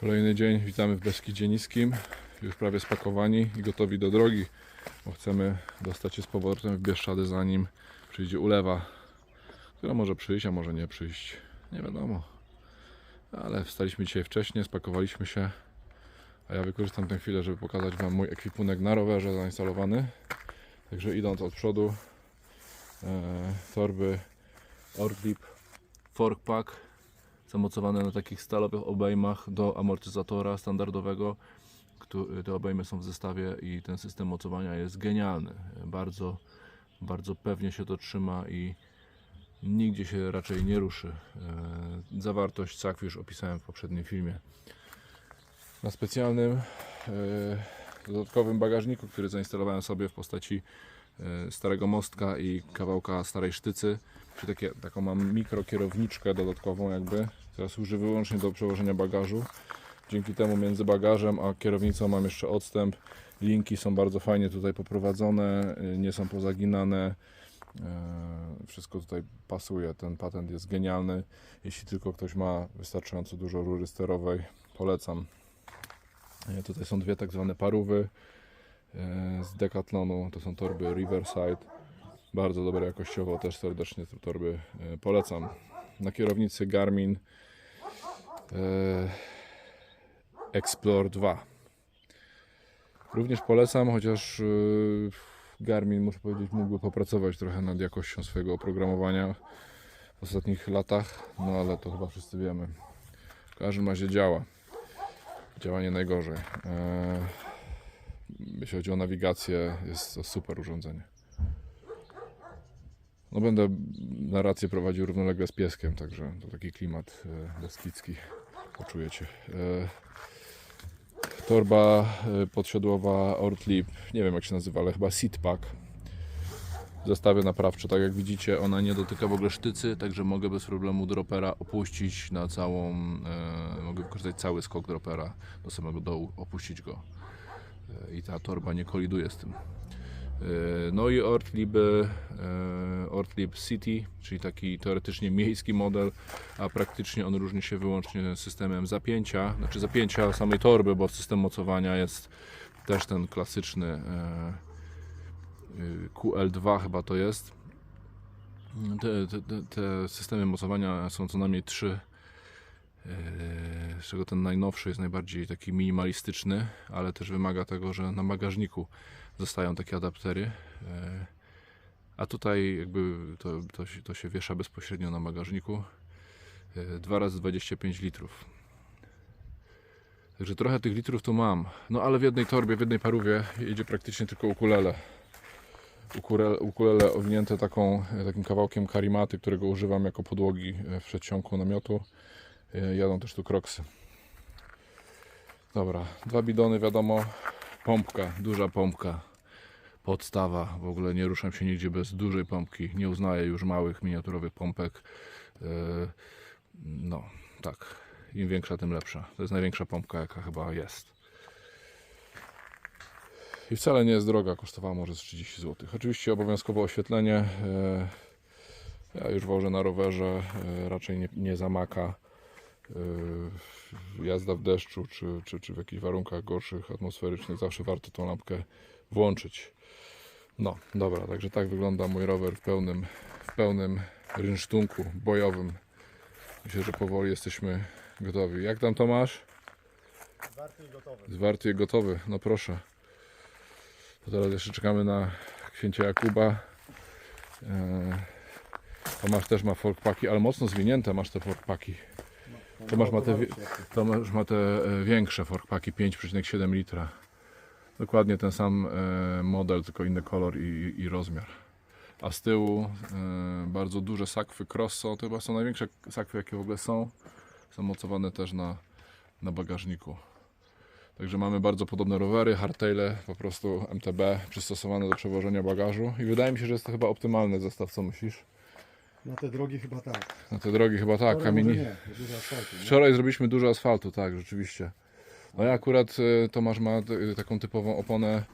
Kolejny dzień, witamy w Beskidzie Niskim. Już prawie spakowani i gotowi do drogi, bo chcemy dostać się z powrotem w Bieszczady zanim przyjdzie ulewa, która może przyjść, a może nie przyjść. Nie wiadomo. Ale wstaliśmy dzisiaj wcześniej, spakowaliśmy się, a ja wykorzystam tę chwilę, żeby pokazać Wam mój ekwipunek na rowerze zainstalowany. Także idąc od przodu, e, torby Ortlieb Fork Pack zamocowane na takich stalowych obejmach do amortyzatora standardowego. Te obejmy są w zestawie i ten system mocowania jest genialny. Bardzo, bardzo pewnie się to trzyma i nigdzie się raczej nie ruszy. E, Zawartość SAK już opisałem w poprzednim filmie. Na specjalnym e, dodatkowym bagażniku, który zainstalowałem sobie w postaci e, starego mostka i kawałka starej sztycy, czyli takie, taką mam mikrokierowniczkę dodatkową jakby, która służy wyłącznie do przewożenia bagażu. Dzięki temu między bagażem a kierownicą mam jeszcze odstęp. Linki są bardzo fajnie tutaj poprowadzone, nie są pozaginane. E, Wszystko tutaj pasuje. Ten patent jest genialny. Jeśli tylko ktoś ma wystarczająco dużo rury sterowej, polecam. E, Tutaj są dwie tak zwane parówy e, z Decathlonu. To są torby Riverside. Bardzo dobre jakościowo, też serdecznie te torby polecam. Na kierownicy Garmin Explore 2. Również polecam, chociaż e, Garmin, muszę powiedzieć, mógłby popracować trochę nad jakością swojego oprogramowania w ostatnich latach, no ale to chyba wszyscy wiemy. W każdym razie działa. Działa nie najgorzej. E, jeśli chodzi o nawigację, jest to super urządzenie. No będę narrację prowadził równolegle z pieskiem, także to taki klimat e, beskidzki poczujecie. E, torba e, podsiodłowa Ortlieb, nie wiem jak się nazywa, ale chyba Seatpack. W zestawie naprawczy, tak jak widzicie, ona nie dotyka w ogóle sztycy, także mogę bez problemu dropera opuścić na całą, e, mogę wykorzystać cały skok dropera do samego dołu, opuścić go. I ta torba nie koliduje z tym. E, No i Ortlieb, e, Ortlieb City, czyli taki teoretycznie miejski model, a praktycznie on różni się wyłącznie systemem zapięcia, znaczy zapięcia samej torby, bo system mocowania jest też ten klasyczny e, y, QL2 chyba to jest. Te, te, te, te systemy mocowania są co najmniej trzy, z czego ten najnowszy jest najbardziej taki minimalistyczny, ale też wymaga tego, że na bagażniku zostają takie adaptery. e, A tutaj jakby to, to, to się wiesza bezpośrednio na bagażniku. 2 razy 25 litrów. Także trochę tych litrów tu mam. No ale w jednej torbie, w jednej parówie jedzie praktycznie tylko ukulele. Ukulele, ukulele owinięte taką, takim kawałkiem karimaty, którego używam jako podłogi w przedsionku namiotu. E, Jadą też tu kroksy. Dobra, dwa bidony wiadomo. Pompka, duża pompka. Podstawa. W ogóle nie ruszam się nigdzie bez dużej pompki. Nie uznaję już małych, miniaturowych pompek. E, No, tak. Im większa, tym lepsza. To jest największa pompka, jaka chyba jest. I wcale nie jest droga, kosztowała może z 30 zł. Oczywiście obowiązkowo oświetlenie. e, Ja już wożę na rowerze, raczej nie, nie zamaka. E, Jazda w deszczu, czy, czy, czy w jakichś warunkach gorszych, atmosferycznych, zawsze warto tą lampkę włączyć. No, dobra, także tak wygląda mój rower w pełnym, w pełnym rynsztunku bojowym. Myślę, że powoli jesteśmy gotowi. Jak tam Tomasz? Warty i gotowy. Zwarty i gotowy, no proszę. To teraz jeszcze czekamy na księcia Jakuba. Eee, Tomasz też ma forkpaki, ale mocno zwinięte masz te forkpaki. Tomasz ma te, wi- Tomasz ma te e, większe forkpaki 5,7 litra. Dokładnie ten sam e, model, tylko inny kolor i, i rozmiar. A z tyłu e, bardzo duże sakwy Crosso, to chyba są największe sakwy jakie w ogóle są. Są mocowane też na, na bagażniku. Także mamy bardzo podobne rowery, hardtaile, po prostu MTB przystosowane do przewożenia bagażu i wydaje mi się, że jest to chyba optymalny zestaw, co myślisz? Na te drogi chyba tak. Na te drogi chyba tak, Dobra, kamieni... może Nie, dużo asfaltu. Nie? Wczoraj zrobiliśmy dużo asfaltu, tak, rzeczywiście. No ja akurat e, Tomasz ma e, taką typową oponę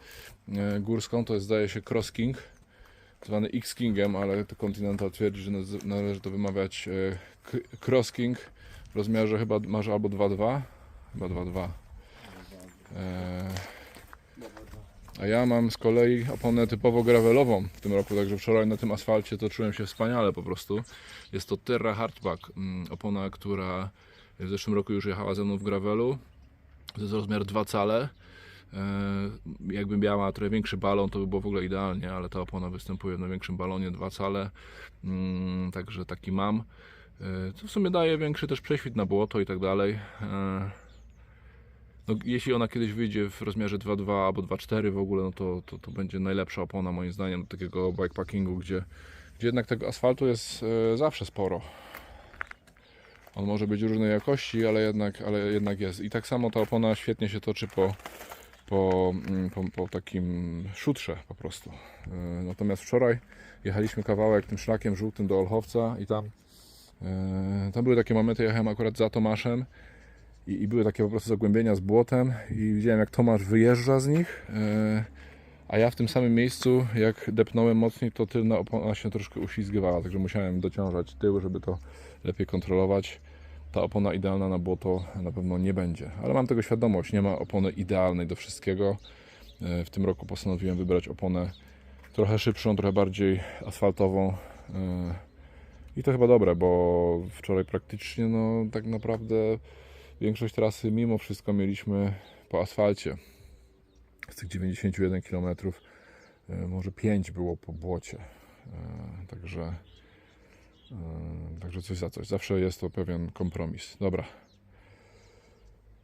e, górską, to jest zdaje się Cross King, zwany X-Kingiem, ale to Continental twierdzi, że naz- należy to wymawiać e, K- Cross King w rozmiarze chyba masz albo 2.2, Chyba 2.2. E, a ja mam z kolei oponę typowo gravelową w tym roku, także wczoraj na tym asfalcie to czułem się wspaniale po prostu. Jest to Terra Hardback, mm, opona, która w zeszłym roku już jechała ze mną w gravelu. To jest rozmiar 2 cale. E, Jakbym miała trochę większy balon, to by było w ogóle idealnie, ale ta opona występuje na większym balonie 2 cale, Mm, także taki mam. E, Co w sumie daje większy też prześwit na błoto i tak dalej. No, jeśli ona kiedyś wyjdzie w rozmiarze 2.2 albo 2.4 w ogóle, no to, to, to będzie najlepsza opona moim zdaniem do takiego bikepackingu, gdzie, gdzie jednak tego asfaltu jest e, zawsze sporo. On może być różnej jakości, ale jednak, ale jednak jest. I tak samo ta opona świetnie się toczy po, po, mm, po, po takim szutrze po prostu. E, Natomiast wczoraj jechaliśmy kawałek tym szlakiem żółtym do Olchowca i tam, e, tam były takie momenty, jechałem akurat za Tomaszem i, i były takie po prostu zagłębienia z błotem i widziałem jak Tomasz wyjeżdża z nich, e, a ja w tym samym miejscu jak depnąłem mocniej, to tylna opona się troszkę uślizgywała, także musiałem dociążać tył, żeby to lepiej kontrolować. Ta opona idealna na błoto na pewno nie będzie, ale mam tego świadomość, nie ma opony idealnej do wszystkiego. E, W tym roku postanowiłem wybrać oponę trochę szybszą, trochę bardziej asfaltową. e, I to chyba dobre, bo wczoraj praktycznie no tak naprawdę większość trasy mimo wszystko mieliśmy po asfalcie. Z tych 91 km e, może 5 było po błocie. E, Także, e, także coś za coś. Zawsze jest to pewien kompromis. Dobra.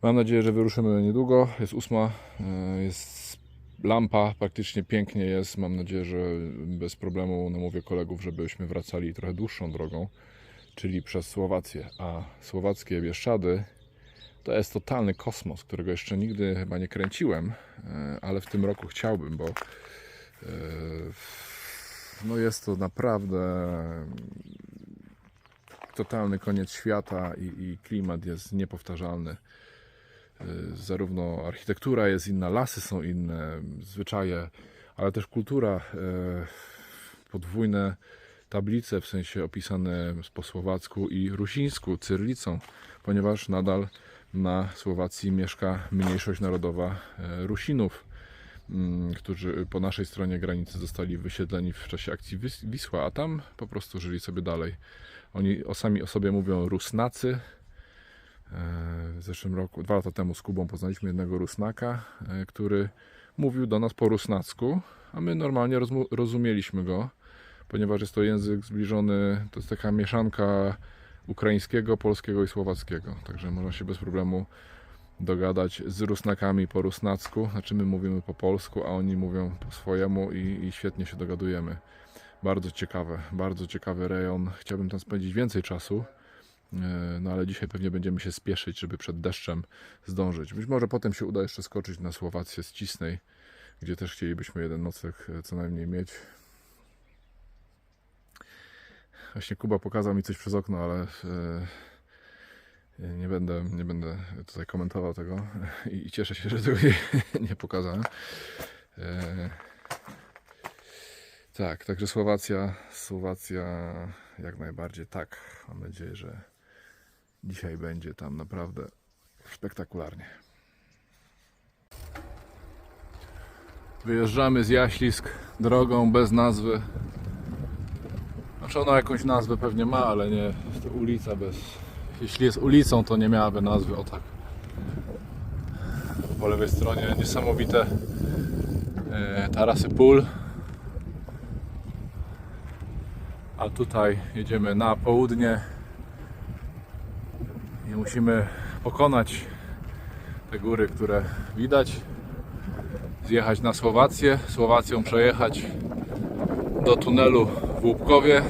Mam nadzieję, że wyruszymy niedługo. Jest ósma, jest lampa, praktycznie pięknie jest. Mam nadzieję, że bez problemu namówię kolegów, żebyśmy wracali trochę dłuższą drogą, czyli przez Słowację. A słowackie Bieszczady to jest totalny kosmos, którego jeszcze nigdy chyba nie kręciłem, e, ale w tym roku chciałbym, bo e, no jest to naprawdę totalny koniec świata i, i klimat jest niepowtarzalny. E, Zarówno architektura jest inna, lasy są inne, zwyczaje, ale też kultura, podwójne tablice, w sensie opisane po słowacku i rusińsku, cyrlicą, ponieważ nadal na Słowacji mieszka mniejszość narodowa e, Rusinów, mm, którzy po naszej stronie granicy zostali wysiedleni w czasie akcji Wis- Wisła, a tam po prostu żyli sobie dalej. Oni sami o sobie mówią Rusnacy. E, W zeszłym roku, dwa lata temu z Kubą poznaliśmy jednego Rusnaka, e, który mówił do nas po rusnacku, a my normalnie rozumieliśmy go, ponieważ jest to język zbliżony, to jest taka mieszanka ukraińskiego, polskiego i słowackiego. Także można się bez problemu dogadać z Rusnakami po rusnacku. Znaczy my mówimy po polsku, a oni mówią po swojemu i, i świetnie się dogadujemy. Bardzo ciekawe, bardzo ciekawy rejon. Chciałbym tam spędzić więcej czasu. E, No ale dzisiaj pewnie będziemy się spieszyć, żeby przed deszczem zdążyć. Być może potem się uda jeszcze skoczyć na Słowację z Cisnej, gdzie też chcielibyśmy jeden nocleg e, co najmniej mieć. Właśnie Kuba pokazał mi coś przez okno, ale e, nie będę, nie będę tutaj komentował tego i, cieszę się, że tego nie, nie pokazałem. E, tak, także Słowacja, Słowacja jak najbardziej tak. Mam nadzieję, że dzisiaj będzie tam naprawdę spektakularnie. Wyjeżdżamy z Jaślisk drogą bez nazwy. Znaczy ona jakąś nazwę pewnie ma, ale nie jest to ulica bez... Jeśli jest ulicą, to nie miałaby nazwy, o tak. Po lewej stronie niesamowite e, tarasy pól. A tutaj jedziemy na południe i musimy pokonać te góry, które widać. Zjechać na Słowację, Słowacją przejechać do tunelu w Łupkowie.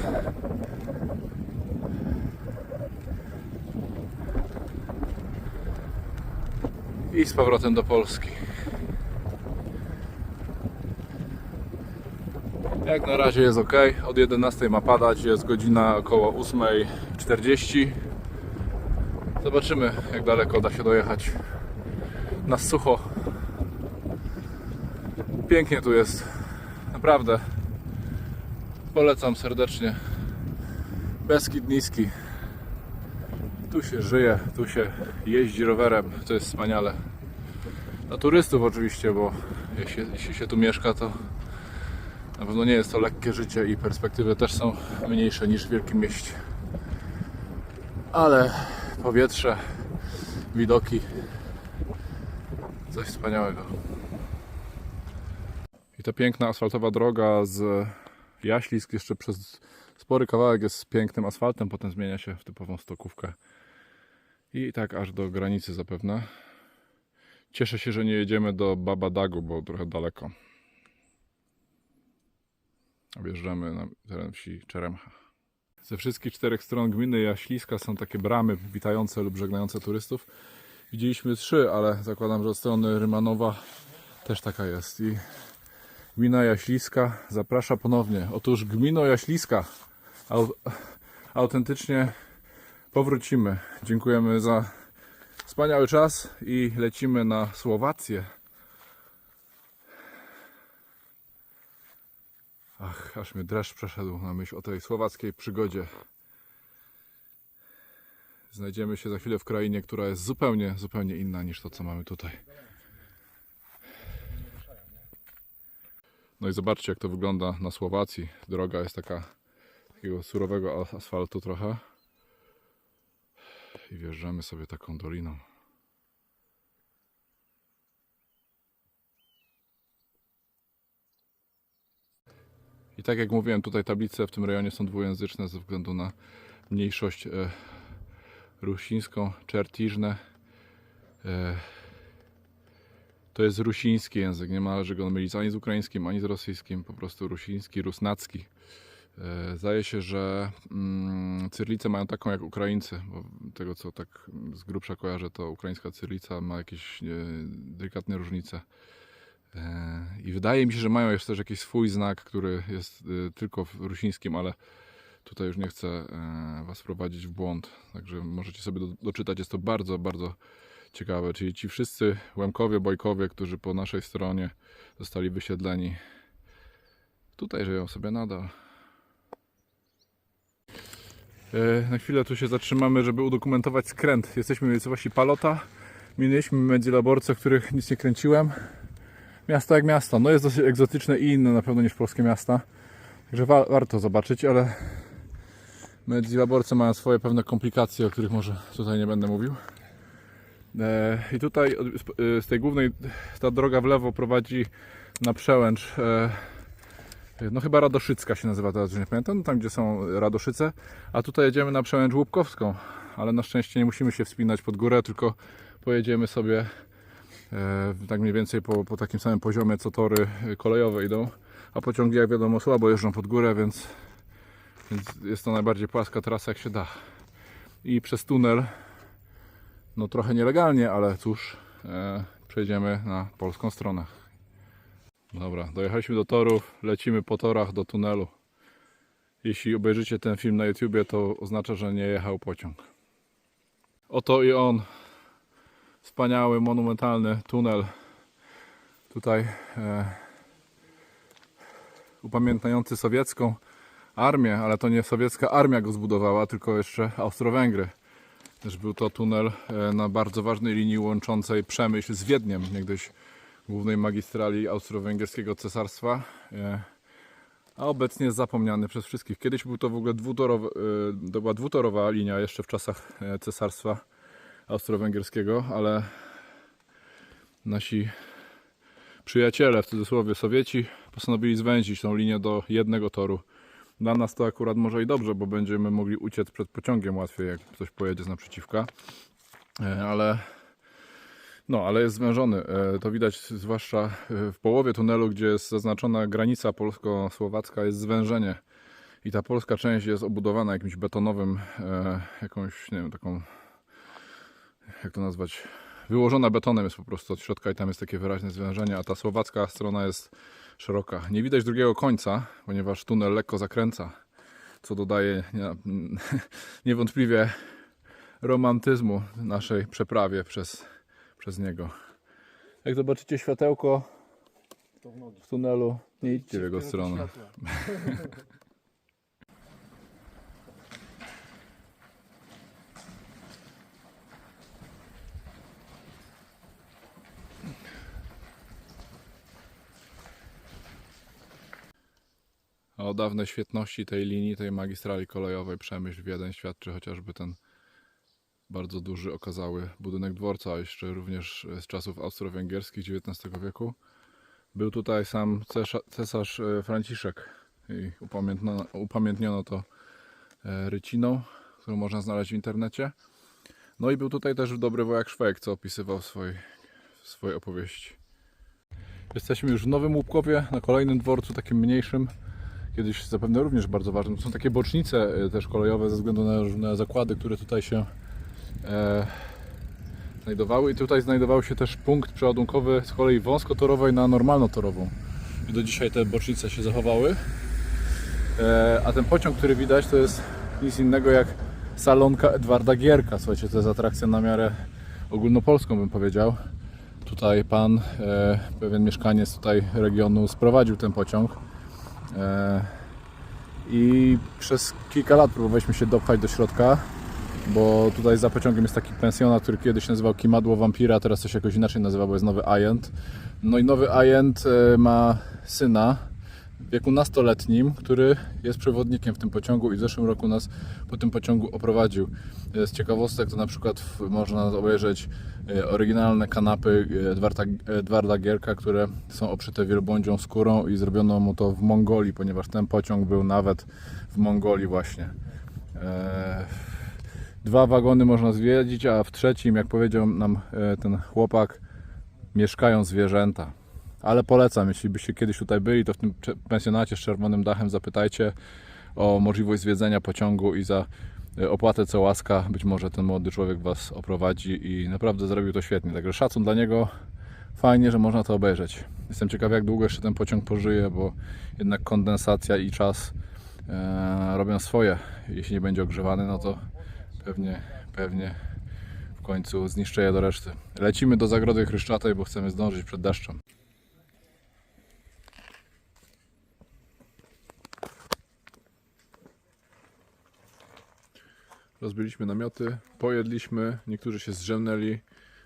I z powrotem do Polski. Jak na razie jest ok. Od 11 ma padać, jest godzina około 8.40. Zobaczymy, jak daleko da się dojechać na sucho. Pięknie tu jest, naprawdę. Polecam serdecznie. Beskid Niski. Tu się żyje, tu się jeździ rowerem, to jest wspaniale. Dla turystów oczywiście, bo jeśli, jeśli się tu mieszka, to na pewno nie jest to lekkie życie i perspektywy też są mniejsze niż w wielkim mieście. Ale powietrze, widoki, coś wspaniałego. I ta piękna asfaltowa droga z Jaślisk jeszcze przez spory kawałek jest z pięknym asfaltem, potem zmienia się w typową stokówkę. I tak aż do granicy zapewne. Cieszę się, że nie jedziemy do Babadagu, bo trochę daleko. Wjeżdżamy na teren wsi Czeremcha. Ze wszystkich czterech stron gminy Jaśliska są takie bramy witające lub żegnające turystów. Widzieliśmy trzy, ale zakładam, że od strony Rymanowa też taka jest. I gmina Jaśliska zaprasza ponownie. Otóż gmino Jaśliska, au, autentycznie powrócimy. Dziękujemy za wspaniały czas i lecimy na Słowację. Ach, aż mnie dreszcz przeszedł na myśl o tej słowackiej przygodzie. Znajdziemy się za chwilę w krainie, która jest zupełnie, zupełnie inna niż to, co mamy tutaj. No i zobaczcie, jak to wygląda na Słowacji. Droga jest taka takiego surowego as- asfaltu trochę. I wjeżdżamy sobie taką doliną. I tak jak mówiłem, tutaj tablice w tym rejonie są dwujęzyczne ze względu na mniejszość e, rusińską, czertiżne. E, to jest rusiński język, nie należy go mylić ani z ukraińskim, ani z rosyjskim, po prostu rusiński, rusnacki. E, Zdaje się, że mm, cyrlicę mają taką jak Ukraińcy, bo tego co tak z grubsza kojarzę, to ukraińska cyrlica ma jakieś e, delikatne różnice. E, I wydaje mi się, że mają jeszcze też jakiś swój znak, który jest tylko w rusińskim, ale tutaj już nie chcę Was wprowadzić w błąd. Także możecie sobie do, doczytać. Jest to bardzo, bardzo ciekawe. Czyli ci wszyscy Łemkowie, Bojkowie, którzy po naszej stronie zostali wysiedleni, tutaj żyją sobie nadal. E, Na chwilę tu się zatrzymamy, żeby udokumentować skręt. Jesteśmy w miejscowości Palota. Minęliśmy Międzylaborce, w których nic nie kręciłem. Miasto jak miasto. No jest dosyć egzotyczne i inne na pewno niż polskie miasta. Także wa- warto zobaczyć, ale Międzylaborce mają swoje pewne komplikacje, o których może tutaj nie będę mówił. E, I tutaj e, z tej głównej, ta droga w lewo prowadzi na przełęcz. e, No chyba Radoszycka się nazywa teraz, nie pamiętam, tam gdzie są Radoszyce. A tutaj jedziemy na przełęcz Łupkowską. Ale na szczęście nie musimy się wspinać pod górę, tylko pojedziemy sobie tak mniej więcej po, po takim samym poziomie, co tory kolejowe idą. A pociągi, jak wiadomo, słabo jeżdżą pod górę, więc, więc jest to najbardziej płaska trasa, jak się da. I przez tunel, no trochę nielegalnie, ale cóż, e, przejdziemy na polską stronę. Dobra, dojechaliśmy do torów, lecimy po torach do tunelu. Jeśli obejrzycie ten film na YouTubie, to oznacza, że nie jechał pociąg. Oto i on. Wspaniały, monumentalny tunel. Tutaj e, upamiętniający sowiecką armię, ale to nie sowiecka armia go zbudowała, tylko jeszcze Austro-Węgry. Też był to tunel e, na bardzo ważnej linii łączącej Przemyśl z Wiedniem, niegdyś głównej magistrali austro-węgierskiego cesarstwa. e, A obecnie jest zapomniany przez wszystkich. Kiedyś był to w ogóle dwutorowa, e, to była dwutorowa linia jeszcze w czasach cesarstwa austro-węgierskiego, ale nasi przyjaciele, w cudzysłowie Sowieci, postanowili zwęzić tą linię do jednego toru. Dla nas to akurat może i dobrze, bo będziemy mogli uciec przed pociągiem łatwiej, jak ktoś pojedzie z naprzeciwka. E, Ale no, ale jest zwężony. E, To widać zwłaszcza e, w połowie tunelu, gdzie jest zaznaczona granica polsko-słowacka, jest zwężenie. I ta polska część jest obudowana jakimś betonowym, jakąś, nie wiem, taką, jak to nazwać, wyłożona betonem jest po prostu od środka i tam jest takie wyraźne zwężenie, a ta słowacka strona jest szeroka. Nie widać drugiego końca, ponieważ tunel lekko zakręca, co dodaje nie, niewątpliwie romantyzmu naszej przeprawie przez, przez niego. Jak zobaczycie światełko w tunelu, nie idźcie w jego stronę. o dawnej świetności tej linii, tej magistrali kolejowej Przemyśl-Wiedeń świadczy chociażby ten bardzo duży okazały budynek dworca, jeszcze również z czasów austro-węgierskich XIX wieku. Był tutaj sam cesarz e, Franciszek i upamiętniono, upamiętniono to e, ryciną, którą można znaleźć w internecie. No i był tutaj też dobry wojak Szwajk, co opisywał w swojej, w swojej opowieści. Jesteśmy już w Nowym Łupkowie, na kolejnym dworcu, takim mniejszym, kiedyś zapewne również bardzo ważnym. To są takie bocznice e, też kolejowe ze względu na różne zakłady, które tutaj się e, znajdowały. I tutaj znajdował się też punkt przeładunkowy z kolei wąskotorowej na normalnotorową. I do dzisiaj te bocznice się zachowały. E, a ten pociąg, który widać, to jest nic innego jak salonka Edwarda Gierka. Słuchajcie, to jest atrakcja na miarę ogólnopolską, bym powiedział. Tutaj pan, e, pewien mieszkaniec tutaj regionu, sprowadził ten pociąg. E, I przez kilka lat próbowaliśmy się dopchać do środka, bo tutaj za pociągiem jest taki pensjonat, który kiedyś nazywał Kimadło Wampira, teraz to się jakoś inaczej nazywa, bo jest nowy Ajent. No i nowy Ajent e, ma syna w wieku nastoletnim, który jest przewodnikiem w tym pociągu i w zeszłym roku nas po tym pociągu oprowadził. Z ciekawostek to na przykład można obejrzeć e, oryginalne kanapy Edwarda, Edwarda Gierka, które są obszyte wielbłądzią skórą i zrobiono mu to w Mongolii, ponieważ ten pociąg był nawet w Mongolii właśnie. E, Dwa wagony można zwiedzić, a w trzecim, jak powiedział nam e, ten chłopak, mieszkają zwierzęta. Ale polecam, jeśli byście kiedyś tutaj byli, to w tym pensjonacie z czerwonym dachem zapytajcie o możliwość zwiedzenia pociągu i za e, opłatę co łaska być może ten młody człowiek Was oprowadzi i naprawdę zrobił to świetnie. Także szacun dla niego. Fajnie, że można to obejrzeć. Jestem ciekaw, jak długo jeszcze ten pociąg pożyje, bo jednak kondensacja i czas e, robią swoje. Jeśli nie będzie ogrzewany, no to pewnie, pewnie w końcu zniszczę je do reszty. Lecimy do Zagrody Chryszczatej, bo chcemy zdążyć przed deszczem. Rozbiliśmy namioty, pojedliśmy, niektórzy się zrzemnęli.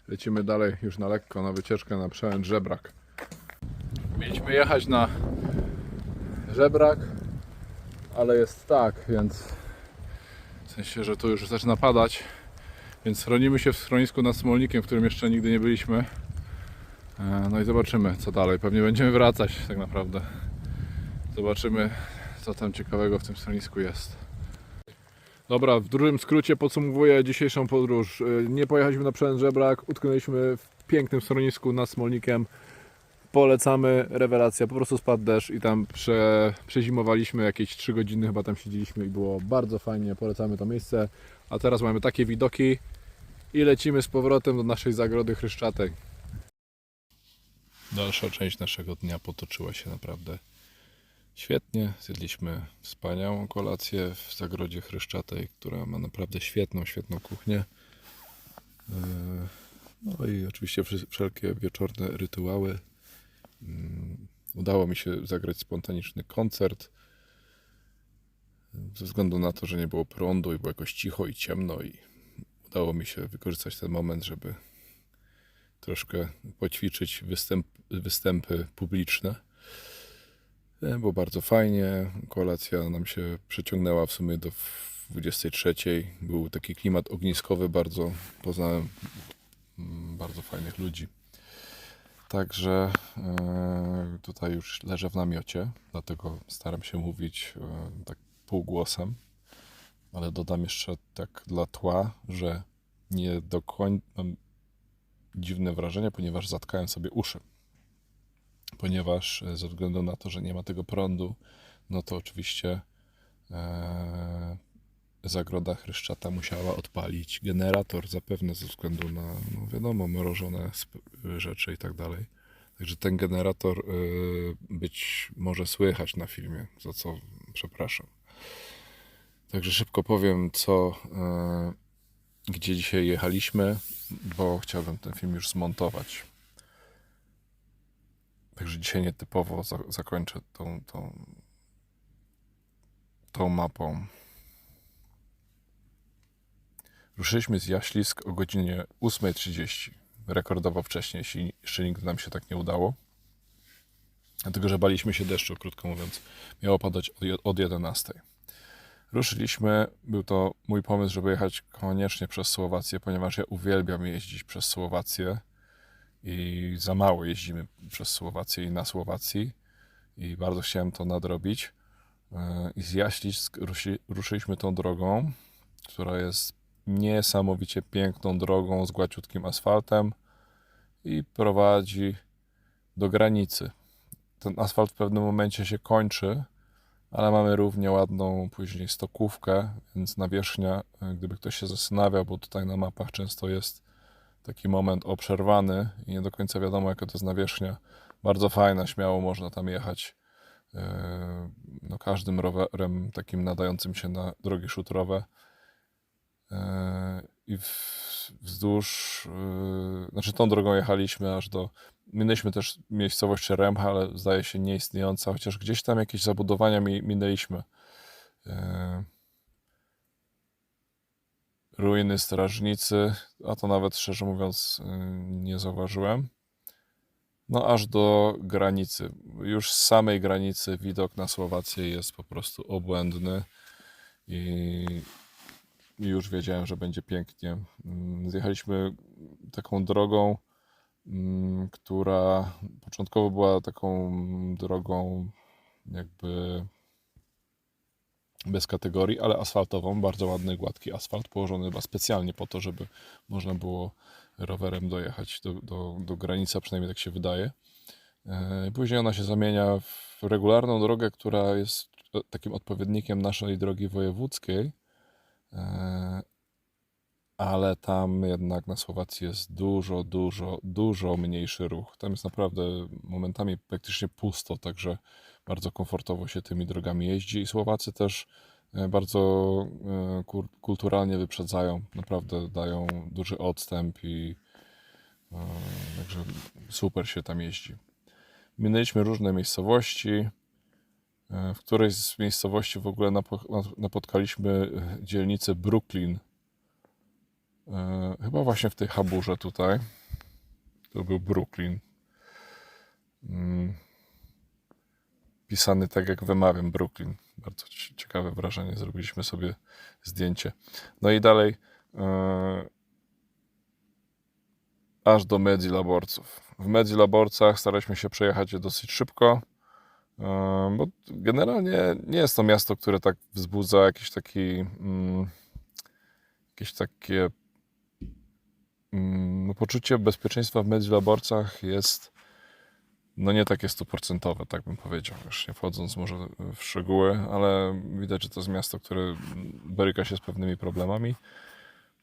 Lecimy dalej już na lekko, na wycieczkę na przełęcz Żebrak. Mieliśmy jechać na Żebrak, ale jest tak, więc w sensie, że to już zaczyna padać, więc chronimy się w schronisku nad Smolnikiem, w którym jeszcze nigdy nie byliśmy. E, No i zobaczymy co dalej. Pewnie będziemy wracać tak naprawdę. Zobaczymy co tam ciekawego w tym schronisku jest. Dobra, w dużym skrócie podsumowuję dzisiejszą podróż. E, Nie pojechaliśmy na Przełęcz Żebrak, utknęliśmy w pięknym schronisku nad Smolnikiem. Polecamy, rewelacja, po prostu spadł deszcz i tam prze, przezimowaliśmy jakieś 3 godziny, chyba tam siedzieliśmy i było bardzo fajnie, polecamy to miejsce. A teraz mamy takie widoki i lecimy z powrotem do naszej zagrody chryszczatej. Dalsza część naszego dnia potoczyła się naprawdę świetnie. Zjedliśmy wspaniałą kolację w zagrodzie chryszczatej, która ma naprawdę świetną, świetną kuchnię. Yy, No i oczywiście wszelkie wieczorne rytuały. Mm, Udało mi się zagrać spontaniczny koncert. Ze względu na to, że nie było prądu i było jakoś cicho i ciemno i udało mi się wykorzystać ten moment, żeby troszkę poćwiczyć występ, występy publiczne. E, Było bardzo fajnie. Kolacja nam się przeciągnęła w sumie do 23. Był taki klimat ogniskowy, bardzo poznałem mm, bardzo fajnych ludzi. Także e, tutaj już leżę w namiocie, dlatego staram się mówić e, tak półgłosem, ale dodam jeszcze tak dla tła, że nie do końca mam dziwne wrażenie, ponieważ zatkałem sobie uszy. Ponieważ e, ze względu na to, że nie ma tego prądu, no to oczywiście e, Zagroda Chryszczata musiała odpalić generator, zapewne ze względu na, no wiadomo, mrożone rzeczy i tak dalej. Także ten generator y, być może słychać na filmie, za co przepraszam. Także szybko powiem, co, y, gdzie dzisiaj jechaliśmy, bo chciałbym ten film już zmontować. Także dzisiaj nietypowo za, zakończę tą, tą, tą mapą. Ruszyliśmy z Jaślisk o godzinie 8.30. Rekordowo wcześniej, jeśli jeszcze nigdy nam się tak nie udało. Dlatego, że baliśmy się deszczu, krótko mówiąc. Miało padać od 11. Ruszyliśmy. Był to mój pomysł, żeby jechać koniecznie przez Słowację, ponieważ ja uwielbiam jeździć przez Słowację i za mało jeździmy przez Słowację i na Słowacji i bardzo chciałem to nadrobić. Yy, I z Jaślic ruszyliśmy tą drogą, która jest niesamowicie piękną drogą z gładziutkim asfaltem i prowadzi do granicy. Ten asfalt w pewnym momencie się kończy, ale mamy równie ładną później stokówkę, więc nawierzchnia, e, gdyby ktoś się zastanawiał, bo tutaj na mapach często jest taki moment obszerwany i nie do końca wiadomo, jaka to jest nawierzchnia. Bardzo fajna, śmiało można tam jechać e, no, każdym rowerem takim nadającym się na drogi szutrowe. E, I wzdłuż, e, znaczy tą drogą jechaliśmy aż do, minęliśmy też miejscowość Remcha, ale zdaje się nieistniejąca, chociaż gdzieś tam jakieś zabudowania mi, minęliśmy. Ruiny strażnicy, a to nawet szczerze mówiąc e, nie zauważyłem. No aż do granicy. Już z samej granicy widok na Słowację jest po prostu obłędny i i już wiedziałem, że będzie pięknie. Mm, Zjechaliśmy taką drogą, mm, która początkowo była taką drogą jakby bez kategorii, ale asfaltową, bardzo ładny, gładki asfalt, położony chyba specjalnie po to, żeby można było rowerem dojechać do, do, do granicy, przynajmniej tak się wydaje. E, Później ona się zamienia w regularną drogę, która jest takim odpowiednikiem naszej drogi wojewódzkiej, E, ale tam jednak na Słowacji jest dużo, dużo, dużo mniejszy ruch. Tam jest naprawdę momentami praktycznie pusto, także bardzo komfortowo się tymi drogami jeździ i Słowacy też e, bardzo e, kulturalnie wyprzedzają, naprawdę dają duży odstęp i e, także super się tam jeździ. Minęliśmy różne miejscowości. W którejś z miejscowości w ogóle napo- napotkaliśmy dzielnicę Brooklyn. Chyba właśnie w tej haburze tutaj. To był Brooklyn. Pisany tak jak wymawiam, Brooklyn. Bardzo ci- ciekawe wrażenie. Zrobiliśmy sobie zdjęcie. No i dalej e, aż do Medilaborców. W Medilaborcach staraliśmy się przejechać dosyć szybko. E, Bo generalnie nie jest to miasto, które tak wzbudza jakiś taki, mm, jakieś takie mm, no, poczucie bezpieczeństwa w Medilaborcach jest no nie takie stuprocentowe, tak bym powiedział, już nie wchodząc może w szczegóły, ale widać, że to jest miasto, które boryka się z pewnymi problemami.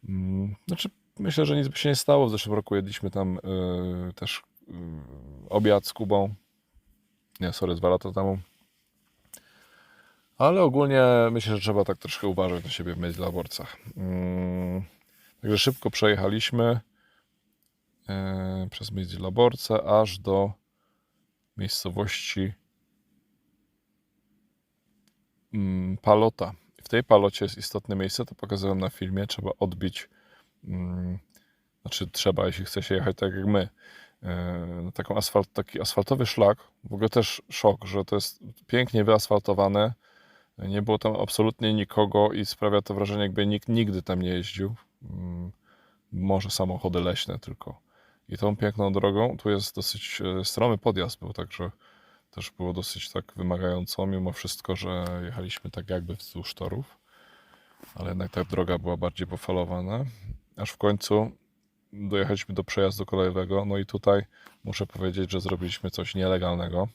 Mm, Znaczy, myślę, że nic by się nie stało. W zeszłym roku jedliśmy tam y, też y, obiad z Kubą. Nie, sorry, dwa lata temu. Ale ogólnie myślę, że trzeba tak troszkę uważać na siebie w Medilaborcach. Mm, Także szybko przejechaliśmy e, przez Medilaborce aż do miejscowości mm, Palota. W tej Palocie jest istotne miejsce, to pokazałem na filmie. Trzeba odbić, mm, znaczy trzeba, jeśli chce się jechać tak jak my, e, taką asfalt, taki asfaltowy szlak. W ogóle też szok, że to jest pięknie wyasfaltowane. Nie było tam absolutnie nikogo i sprawia to wrażenie, jakby nikt nigdy tam nie jeździł. Mm, Może samochody leśne tylko. I tą piękną drogą, tu jest dosyć e, stromy podjazd był, także też było dosyć tak wymagająco, mimo wszystko, że jechaliśmy tak jakby wzdłuż torów, ale jednak ta droga była bardziej pofalowana, aż w końcu dojechaliśmy do przejazdu kolejowego, no i tutaj muszę powiedzieć, że zrobiliśmy coś nielegalnego.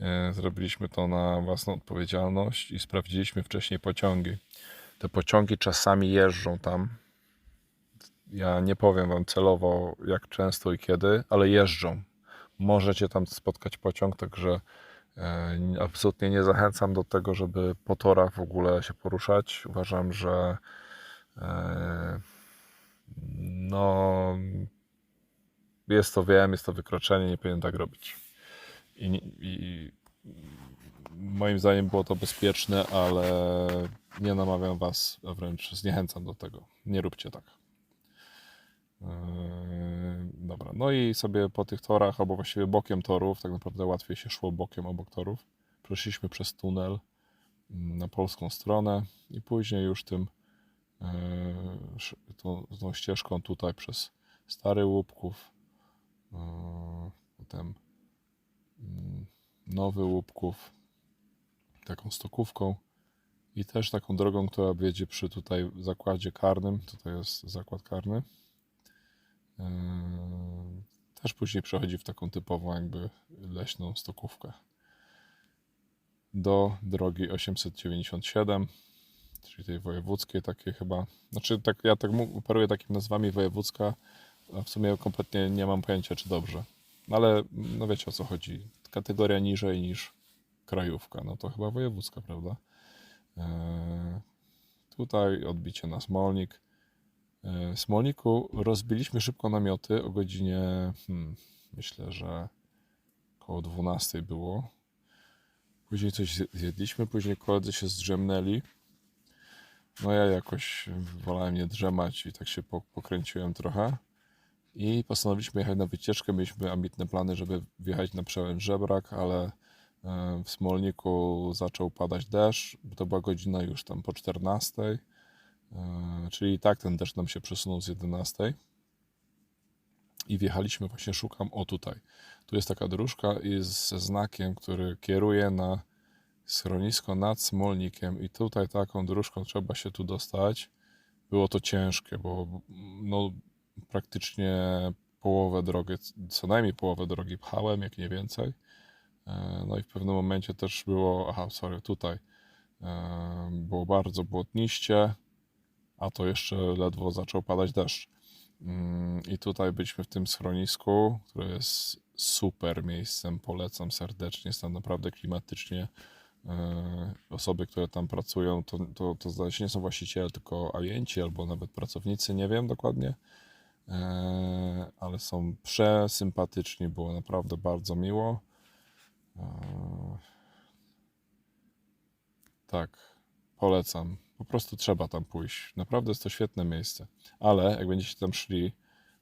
E, Zrobiliśmy to na własną odpowiedzialność i sprawdziliśmy wcześniej pociągi. Te pociągi czasami jeżdżą tam. Ja nie powiem Wam celowo, jak często i kiedy, ale jeżdżą. Możecie tam spotkać pociąg, także e, absolutnie nie zachęcam do tego, żeby po torach w ogóle się poruszać. Uważam, że e, no jest to, wiem, jest to wykroczenie, nie powinien tak robić. I, i moim zdaniem było to bezpieczne, ale nie namawiam Was, a wręcz zniechęcam do tego. Nie róbcie tak. Eee, Dobra. No i sobie po tych torach, albo właściwie bokiem torów, tak naprawdę łatwiej się szło bokiem obok torów. Przeszliśmy przez tunel mm, na polską stronę i później już tym sz- tą, tą ścieżką tutaj przez Stary Łupków, e, potem mm, Nowy Łupków, taką stokówką i też taką drogą, która wiedzie przy tutaj zakładzie karnym. Tutaj jest zakład karny. Yy, Też później przechodzi w taką typową jakby leśną stokówkę. Do drogi 897, czyli tej wojewódzkiej takiej chyba. Znaczy tak, ja tak operuję takimi nazwami wojewódzka, a w sumie kompletnie nie mam pojęcia czy dobrze. No ale no wiecie o co chodzi. Kategoria niżej niż krajówka, no to chyba wojewódzka, prawda? Eee, tutaj odbicie na Smolnik. Eee, W Smolniku rozbiliśmy szybko namioty o godzinie, hmm, myślę, że około 12 było. Później coś zje- zjedliśmy, później koledzy się zdrzemnęli. No ja jakoś wolałem nie drzemać i tak się po- pokręciłem trochę. I postanowiliśmy jechać na wycieczkę. Mieliśmy ambitne plany, żeby wjechać na przełęcz Żebrak, ale e, w Smolniku zaczął padać deszcz. To była godzina już tam po 14. e, Czyli i tak ten deszcz nam się przesunął z 11. I wjechaliśmy, właśnie szukam, o tutaj. Tu jest taka dróżka i ze znakiem, który kieruje na schronisko nad Smolnikiem i tutaj taką dróżką trzeba się tu dostać. Było to ciężkie, bo no, praktycznie połowę drogi, co najmniej połowę drogi pchałem, jak nie więcej. E, No i w pewnym momencie też było, aha, sorry, tutaj e, było bardzo błotniście, a to jeszcze ledwo zaczął padać deszcz. Mm, I tutaj byliśmy w tym schronisku, które jest super miejscem, polecam serdecznie, jest tam naprawdę klimatycznie. E, Osoby, które tam pracują, to, to, to zdaje się nie są właściciele, tylko ajenci albo nawet pracownicy, nie wiem dokładnie, E, ale są przesympatyczni, było naprawdę bardzo miło. E, Tak, polecam. Po prostu trzeba tam pójść. Naprawdę jest to świetne miejsce. Ale jak będziecie tam szli,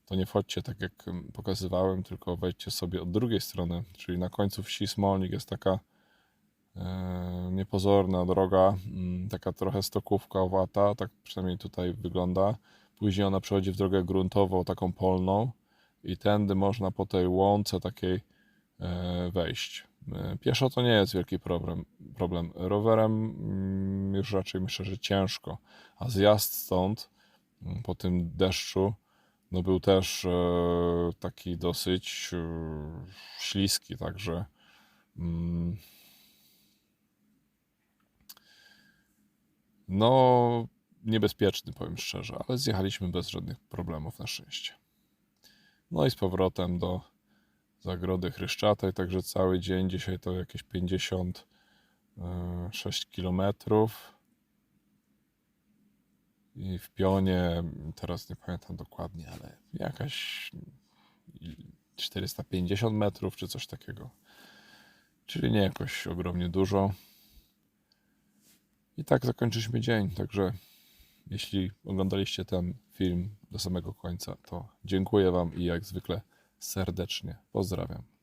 to nie wchodźcie tak jak pokazywałem, tylko wejdźcie sobie od drugiej strony, czyli na końcu wsi Smolnik jest taka e, niepozorna droga, mm, taka trochę stokówkowata, tak przynajmniej tutaj wygląda. Później ona przechodzi w drogę gruntową, taką polną i tędy można po tej łące takiej e, wejść. E, Pieszo to nie jest wielki problem. problem. Rowerem mm, już raczej myślę, że ciężko. A zjazd stąd mm, po tym deszczu no był też e, taki dosyć e, śliski, także mm, no niebezpieczny, powiem szczerze, ale zjechaliśmy bez żadnych problemów na szczęście. No i z powrotem do Zagrody Chryszczatej, także cały dzień, dzisiaj to jakieś 56 kilometrów. I w pionie, teraz nie pamiętam dokładnie, ale jakaś 450 metrów czy coś takiego. Czyli nie jakoś ogromnie dużo. I tak zakończyliśmy dzień. Także jeśli oglądaliście ten film do samego końca, to dziękuję Wam i jak zwykle serdecznie pozdrawiam.